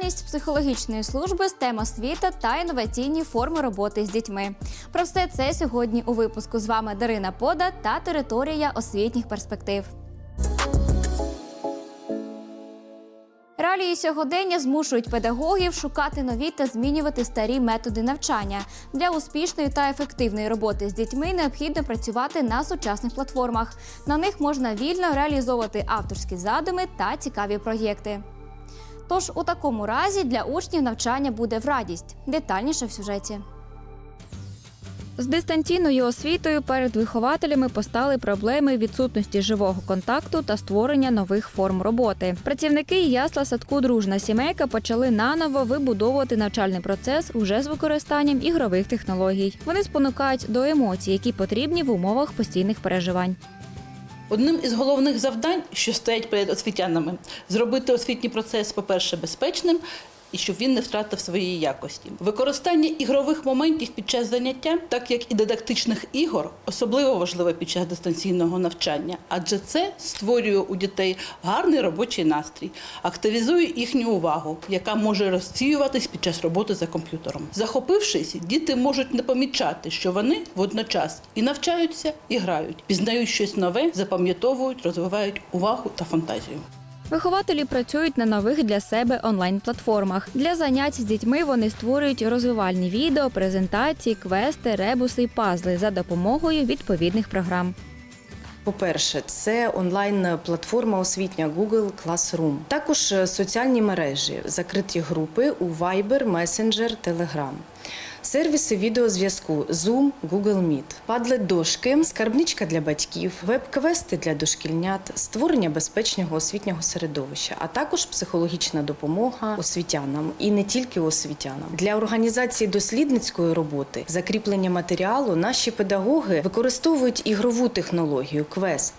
діяльність психологічної служби, STEM освіта та інноваційні форми роботи з дітьми. Про все це сьогодні у випуску з вами Дарина Пода та територія освітніх перспектив. Реалії сьогодення змушують педагогів шукати нові та змінювати старі методи навчання. Для успішної та ефективної роботи з дітьми необхідно працювати на сучасних платформах. На них можна вільно реалізовувати авторські задуми та цікаві проєкти. Тож у такому разі для учнів навчання буде в радість. Детальніше в сюжеті. З дистанційною освітою перед вихователями постали проблеми відсутності живого контакту та створення нових форм роботи. Працівники ясла садку Дружна сімейка почали наново вибудовувати навчальний процес уже з використанням ігрових технологій. Вони спонукають до емоцій, які потрібні в умовах постійних переживань. Одним із головних завдань, що стоять перед освітянами, зробити освітній процес, по-перше, безпечним. І щоб він не втратив своєї якості. Використання ігрових моментів під час заняття, так як і дидактичних ігор, особливо важливе під час дистанційного навчання, адже це створює у дітей гарний робочий настрій, активізує їхню увагу, яка може розсіюватись під час роботи за комп'ютером. Захопившись, діти можуть не помічати, що вони водночас і навчаються, і грають, пізнають щось нове, запам'ятовують, розвивають увагу та фантазію. Вихователі працюють на нових для себе онлайн-платформах. Для занять з дітьми вони створюють розвивальні відео, презентації, квести, ребуси і пазли за допомогою відповідних програм. По-перше, це онлайн-платформа освітня Google Classroom. Також е, соціальні мережі, закриті групи у Viber, Messenger, Telegram. Сервіси відеозв'язку Zoom, Google Meet, падлет дошки, скарбничка для батьків, веб-квести для дошкільнят, створення безпечного освітнього середовища, а також психологічна допомога освітянам і не тільки освітянам. Для організації дослідницької роботи, закріплення матеріалу, наші педагоги використовують ігрову технологію Квест.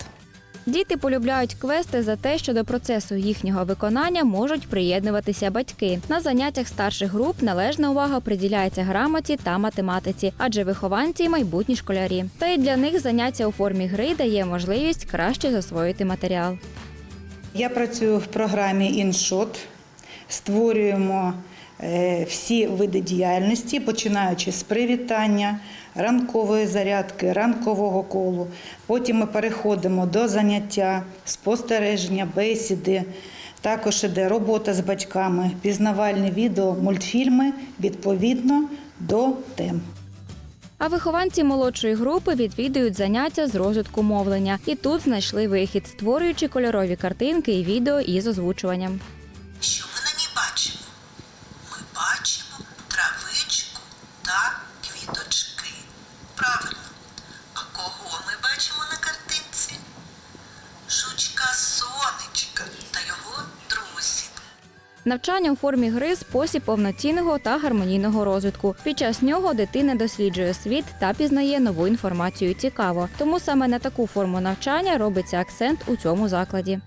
Діти полюбляють квести за те, що до процесу їхнього виконання можуть приєднуватися батьки. На заняттях старших груп належна увага приділяється грамоті та математиці, адже вихованці майбутні школярі. Та й для них заняття у формі гри дає можливість краще засвоїти матеріал. Я працюю в програмі InShot. Створюємо всі види діяльності, починаючи з привітання, ранкової зарядки, ранкового колу. Потім ми переходимо до заняття, спостереження, бесіди. Також іде робота з батьками, пізнавальні відео, мультфільми відповідно до тем. А вихованці молодшої групи відвідують заняття з розвитку мовлення, і тут знайшли вихід, створюючи кольорові картинки і відео із озвучуванням. Навчання у формі гри спосіб повноцінного та гармонійного розвитку. Під час нього дитина досліджує світ та пізнає нову інформацію цікаво. Тому саме на таку форму навчання робиться акцент у цьому закладі.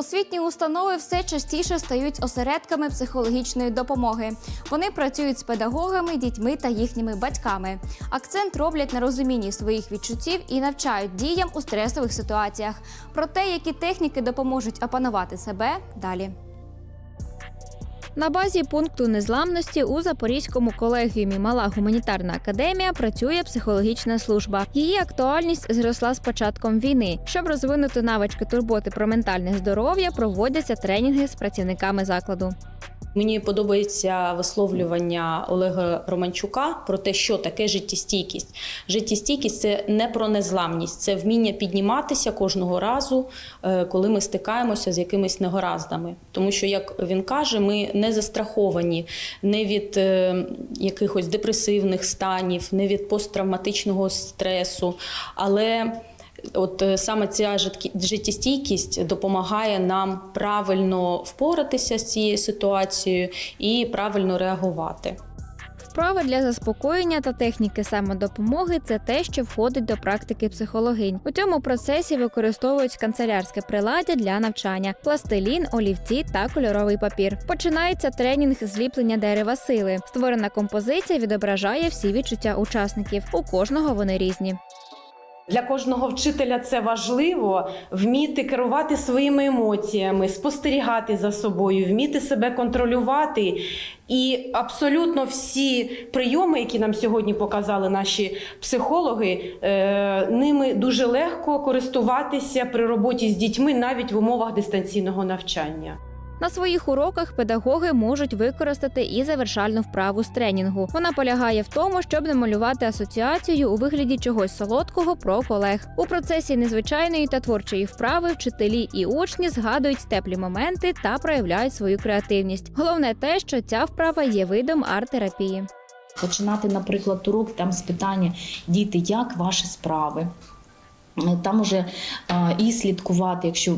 Освітні установи все частіше стають осередками психологічної допомоги. Вони працюють з педагогами, дітьми та їхніми батьками. Акцент роблять на розумінні своїх відчуттів і навчають діям у стресових ситуаціях. Про те, які техніки допоможуть опанувати себе далі. На базі пункту незламності у Запорізькому колегіумі Мала гуманітарна академія працює психологічна служба. Її актуальність зросла з початком війни. Щоб розвинути навички турботи про ментальне здоров'я, проводяться тренінги з працівниками закладу. Мені подобається висловлювання Олега Романчука про те, що таке життєстійкість. Життєстійкість це не про незламність, це вміння підніматися кожного разу, е, коли ми стикаємося з якимись негараздами. Тому що, як він каже, ми не застраховані не від е, якихось депресивних станів, не від посттравматичного стресу, але От е, саме ця життєстійкість допомагає нам правильно впоратися з цією ситуацією і правильно реагувати. Вправи для заспокоєння та техніки самодопомоги це те, що входить до практики психологинь. У цьому процесі використовують канцелярське приладдя для навчання, пластилін, олівці та кольоровий папір. Починається тренінг зліплення дерева сили. Створена композиція відображає всі відчуття учасників. У кожного вони різні. Для кожного вчителя це важливо вміти керувати своїми емоціями, спостерігати за собою, вміти себе контролювати. І абсолютно всі прийоми, які нам сьогодні показали наші психологи, е, ними дуже легко користуватися при роботі з дітьми навіть в умовах дистанційного навчання. На своїх уроках педагоги можуть використати і завершальну вправу з тренінгу. Вона полягає в тому, щоб намалювати асоціацію у вигляді чогось солодкого про колег. У процесі незвичайної та творчої вправи вчителі і учні згадують теплі моменти та проявляють свою креативність. Головне те, що ця вправа є видом арт-терапії. Починати, наприклад, урок там з питання діти, як ваші справи? Е, Там уже і слідкувати, якщо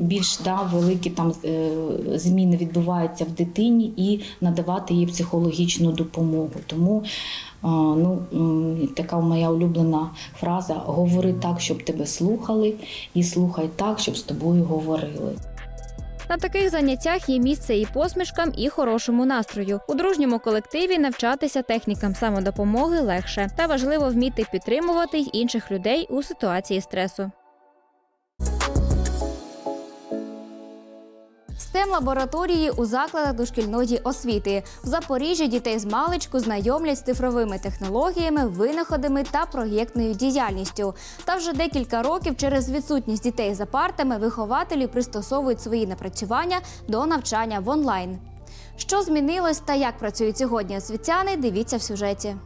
більш да, великі там е, зміни відбуваються в дитині, і надавати їй психологічну допомогу. Тому ну, така моя улюблена фраза: говори так, щоб тебе слухали, і слухай так, щоб з тобою говорили. На таких заняттях є місце і посмішкам, і хорошому настрою. У дружньому колективі навчатися технікам самодопомоги легше, та важливо вміти підтримувати й інших людей у ситуації стресу. STEM лабораторії у закладах дошкільної освіти в Запоріжжі дітей з маличку знайомлять з цифровими технологіями, винаходами та проєктною діяльністю. Та вже декілька років через відсутність дітей за партами вихователі пристосовують свої напрацювання до навчання в онлайн. Що змінилось та як працюють сьогодні освітяни? Дивіться в сюжеті.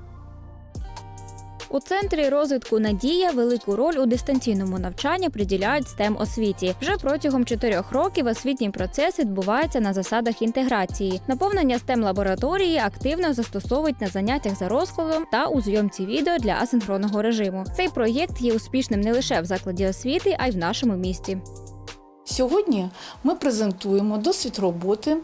У центрі розвитку Надія велику роль у дистанційному навчанні приділяють stem освіті. Вже протягом чотирьох років освітній процес відбувається на засадах інтеграції. Наповнення stem лабораторії активно застосовують на заняттях за розкладом та у зйомці відео для асинхронного режиму. Цей проєкт є успішним не лише в закладі освіти, а й в нашому місті. Сьогодні ми презентуємо досвід роботи,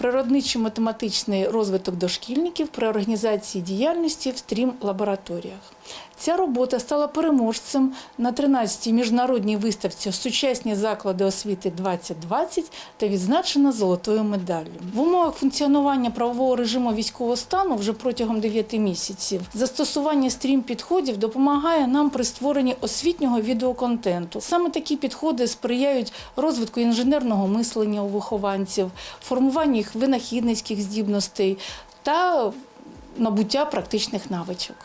природничо-математичний розвиток дошкільників при організації діяльності в стрім лабораторіях. Ця робота стала переможцем на 13-й міжнародній виставці Сучасні заклади освіти 2020 та відзначена золотою медаллю. В умовах функціонування правового режиму військового стану вже протягом 9 місяців застосування стрім підходів допомагає нам при створенні освітнього відеоконтенту. Саме такі підходи сприяють розвитку інженерного мислення у вихованців, формуванню їх винахідницьких здібностей та набуття практичних навичок.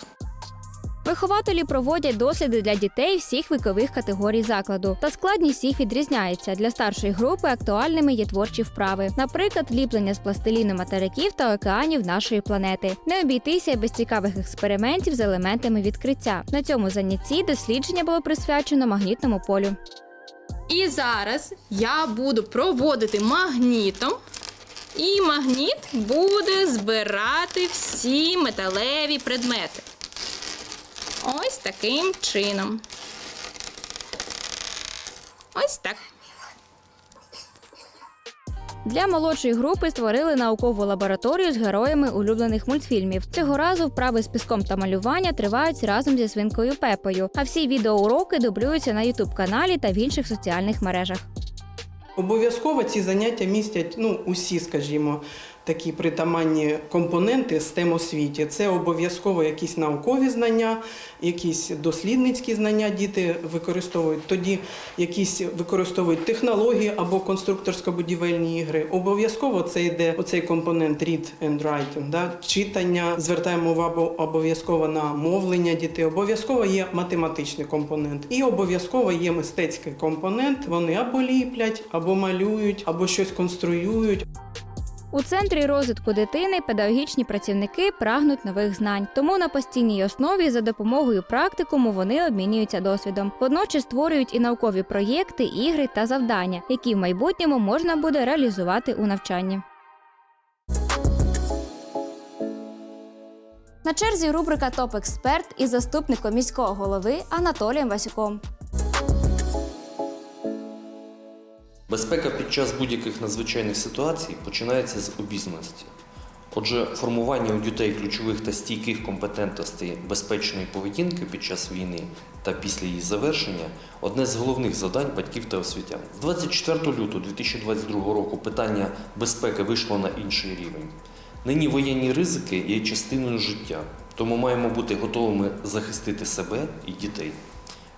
Вихователі проводять досліди для дітей всіх вікових категорій закладу. Та складність їх відрізняється. Для старшої групи актуальними є творчі вправи, наприклад, ліплення з пластиліну материків та океанів нашої планети. Не обійтися без цікавих експериментів з елементами відкриття. На цьому занятті дослідження було присвячено магнітному полю. І зараз я буду проводити магнітом, і магніт буде збирати всі металеві предмети. Ось таким чином. Ось так. Для молодшої групи створили наукову лабораторію з героями улюблених мультфільмів. Цього разу вправи з піском та малювання тривають разом зі свинкою Пепою. А всі відеоуроки дублюються на ютуб каналі та в інших соціальних мережах. Обов'язково ці заняття містять ну, усі, скажімо, такі притаманні компоненти STEM освіті. Це обов'язково якісь наукові знання, якісь дослідницькі знання діти використовують. Тоді якісь використовують технології або конструкторсько-будівельні ігри. Обов'язково це йде оцей компонент read and writing, да? читання. Звертаємо увагу обов'язково на мовлення дітей. Обов'язково є математичний компонент. І обов'язково є мистецький компонент. Вони або ліплять, або малюють, або щось конструюють. У центрі розвитку дитини педагогічні працівники прагнуть нових знань. Тому на постійній основі за допомогою практикуму вони обмінюються досвідом. Водночас створюють і наукові проєкти, ігри та завдання, які в майбутньому можна буде реалізувати у навчанні. На черзі рубрика Топ експерт із заступником міського голови Анатолієм Васюком. Безпека під час будь-яких надзвичайних ситуацій починається з обізнаності. Отже, формування у дітей ключових та стійких компетентностей безпечної поведінки під час війни та після її завершення одне з головних завдань батьків та освітян. З 24 лютого 2022 року питання безпеки вийшло на інший рівень. Нині воєнні ризики є частиною життя, тому маємо бути готовими захистити себе і дітей.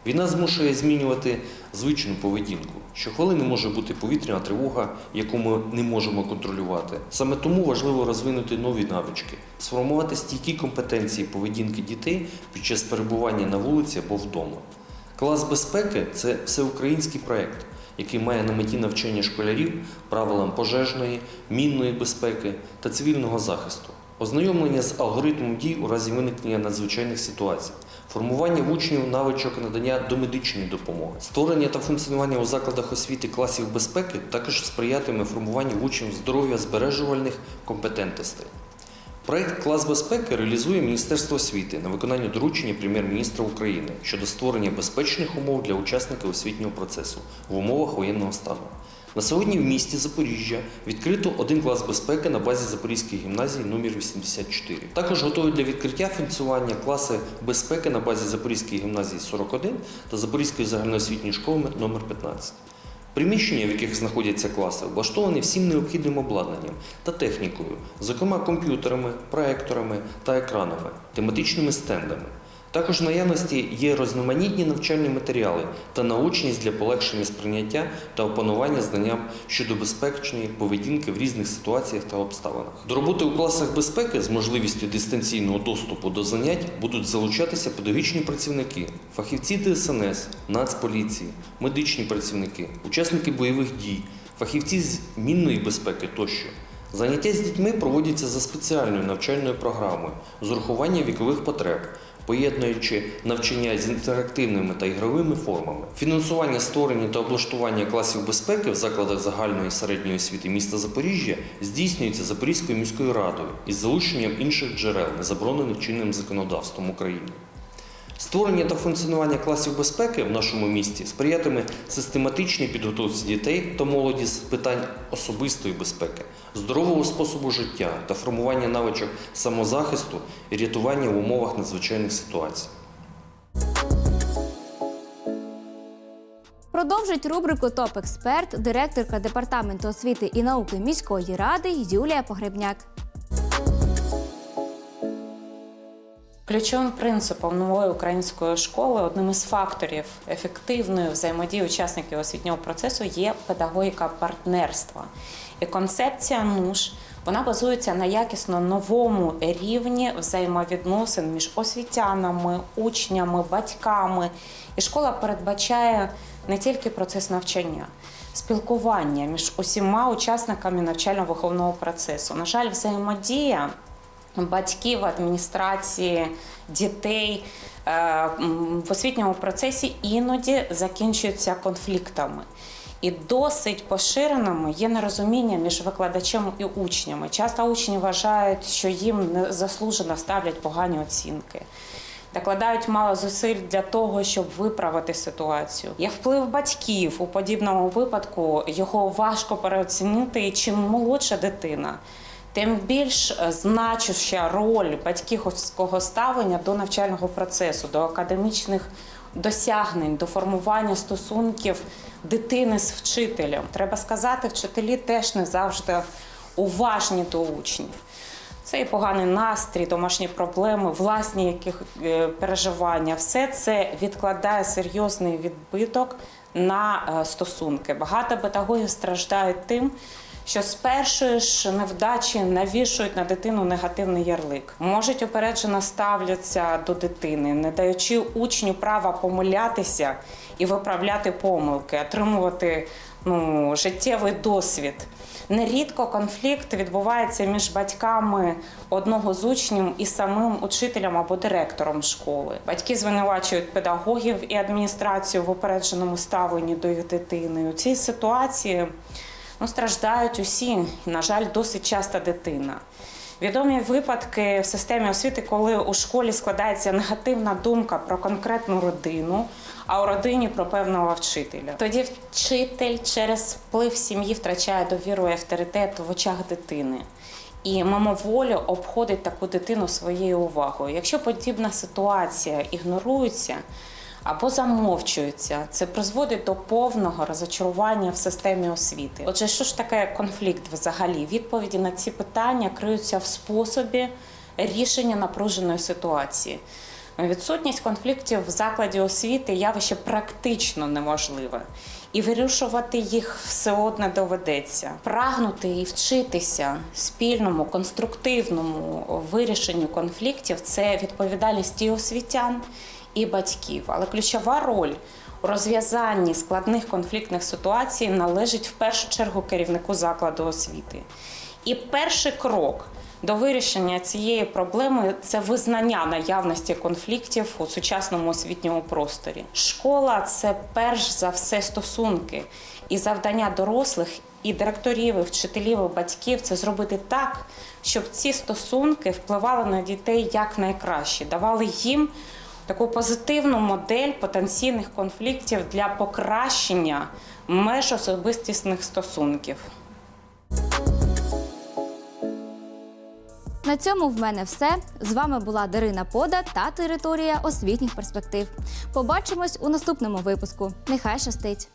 Війна змушує змінювати звичну поведінку. Щохвилини може бути повітряна тривога, яку ми не можемо контролювати. Саме тому важливо розвинути нові навички, сформувати стійкі компетенції поведінки дітей під час перебування на вулиці або вдома. Клас безпеки це всеукраїнський проєкт, який має на меті навчання школярів правилам пожежної, мінної безпеки та цивільного захисту, ознайомлення з алгоритмом дій у разі виникнення надзвичайних ситуацій, формування учнів навичок надання домедичної допомоги, створення та функціонування у закладах освіти класів безпеки також сприятиме формуванню учнів здоров'я збережувальних компетентностей. Проект Клас безпеки реалізує Міністерство освіти на виконання доручення прем'єр-міністра України щодо створення безпечних умов для учасників освітнього процесу в умовах воєнного стану. На сьогодні в місті Запоріжжя відкрито один клас безпеки на базі Запорізької гімназії номер 84. Також готові для відкриття функціонування класи безпеки на базі Запорізької гімназії 41 та Запорізької загальноосвітньої школи номер 15. Приміщення, в яких знаходяться класи, облаштовані всім необхідним обладнанням та технікою, зокрема комп'ютерами, проекторами та екранами, тематичними стендами. Також в наявності є різноманітні навчальні матеріали та наочність для полегшення сприйняття та опанування знанням щодо безпечної поведінки в різних ситуаціях та обставинах. До роботи у класах безпеки з можливістю дистанційного доступу до занять будуть залучатися педагогічні працівники, фахівці ДСНС, Нацполіції, медичні працівники, учасники бойових дій, фахівці з мінної безпеки тощо. Заняття з дітьми проводяться за спеціальною навчальною програмою з урахуванням вікових потреб, поєднуючи навчання з інтерактивними та ігровими формами. Фінансування створення та облаштування класів безпеки в закладах загальної і середньої освіти міста Запоріжжя здійснюється Запорізькою міською радою із залученням інших джерел, не заборонених чинним законодавством України. Створення та функціонування класів безпеки в нашому місті сприятиме систематичній підготовці дітей та молоді з питань особистої безпеки, здорового способу життя та формування навичок самозахисту і рятування в умовах надзвичайних ситуацій. Продовжить рубрику Топ Експерт директорка департаменту освіти і науки міської ради Юлія Погребняк. Ключовим принципом нової української школи, одним із факторів ефективної взаємодії учасників освітнього процесу є педагогіка партнерства. І концепція НУШ вона базується на якісно новому рівні взаємовідносин між освітянами, учнями, батьками. І школа передбачає не тільки процес навчання, спілкування між усіма учасниками навчально-виховного процесу. На жаль, взаємодія батьків, адміністрації, дітей е, в освітньому процесі іноді закінчуються конфліктами. І досить поширеними є нерозуміння між викладачем і учнями. Часто учні вважають, що їм незаслужено ставлять погані оцінки. Докладають мало зусиль для того, щоб виправити ситуацію. Є вплив батьків у подібному випадку. Його важко переоцінити. Чим молодша дитина, тим більш е, значуща роль батьківського ставлення до навчального процесу, до академічних досягнень, до формування стосунків дитини з вчителем. Треба сказати, вчителі теж не завжди уважні до учнів. Це і поганий настрій, домашні проблеми, власні яких е, переживання. Все це відкладає серйозний відбиток на е, стосунки. Багато педагогів страждають тим, що з першої ж невдачі навішують на дитину негативний ярлик. Можуть опереджено ставляться до дитини, не даючи учню права помилятися і виправляти помилки, отримувати ну, життєвий досвід. Нерідко конфлікт відбувається між батьками одного з учнів і самим учителем або директором школи. Батьки звинувачують педагогів і адміністрацію в упередженому ставленні до їх дитини. У цій ситуації ну, страждають усі, на жаль, досить часто дитина. Відомі випадки в системі освіти, коли у школі складається негативна думка про конкретну родину, а у родині про певного вчителя. Тоді вчитель через вплив сім'ї втрачає довіру і авторитет в очах дитини. І мимоволі обходить таку дитину своєю увагою. Якщо подібна ситуація ігнорується або замовчується, це призводить до повного розочарування в системі освіти. Отже, що ж таке конфлікт взагалі? Відповіді на ці питання криються в способі рішення напруженої ситуації. Відсутність конфліктів в закладі освіти явище практично неможливе. І вирішувати їх все одно доведеться. Прагнути і вчитися спільному, конструктивному вирішенню конфліктів це відповідальність і освітян, і батьків. Але ключова роль у розв'язанні складних конфліктних ситуацій належить в першу чергу керівнику закладу освіти. І перший крок до вирішення цієї проблеми це визнання наявності конфліктів у сучасному освітньому просторі. Школа це перш за все стосунки, і завдання дорослих, і директорів, і вчителів, і батьків це зробити так, щоб ці стосунки впливали на дітей як найкраще, давали їм таку позитивну модель потенційних конфліктів для покращення меж особистісних стосунків. На цьому в мене все. З вами була Дарина Пода та територія освітніх перспектив. Побачимось у наступному випуску. Нехай щастить!